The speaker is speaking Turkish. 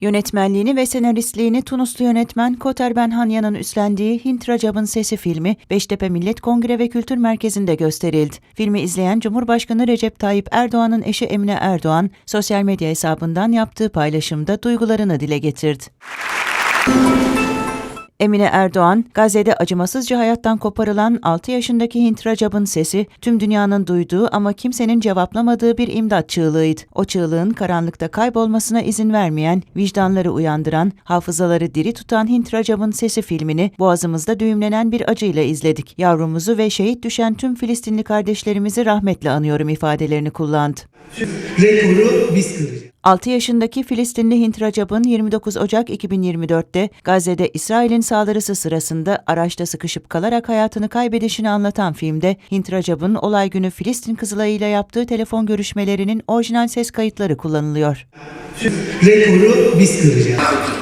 Yönetmenliğini ve senaristliğini Tunuslu yönetmen Koter Benhanya'nın üstlendiği Hint Racab'ın Sesi filmi Beştepe Millet Kongre ve Kültür Merkezi'nde gösterildi. Filmi izleyen Cumhurbaşkanı Recep Tayyip Erdoğan'ın eşi Emine Erdoğan, sosyal medya hesabından yaptığı paylaşımda duygularını dile getirdi. Emine Erdoğan, Gazze'de acımasızca hayattan koparılan 6 yaşındaki Hint Racab'ın sesi, tüm dünyanın duyduğu ama kimsenin cevaplamadığı bir imdat çığlığıydı. O çığlığın karanlıkta kaybolmasına izin vermeyen, vicdanları uyandıran, hafızaları diri tutan Hint Racab'ın sesi filmini boğazımızda düğümlenen bir acıyla izledik. Yavrumuzu ve şehit düşen tüm Filistinli kardeşlerimizi rahmetle anıyorum ifadelerini kullandı. Rekoru biz kıracağız. 6 yaşındaki Filistinli Hint Racab'ın 29 Ocak 2024'te Gazze'de İsrail'in saldırısı sırasında araçta sıkışıp kalarak hayatını kaybedişini anlatan filmde Hint Racab'ın olay günü Filistin Kızılay'ıyla yaptığı telefon görüşmelerinin orijinal ses kayıtları kullanılıyor. Rekoru biz kıracağız.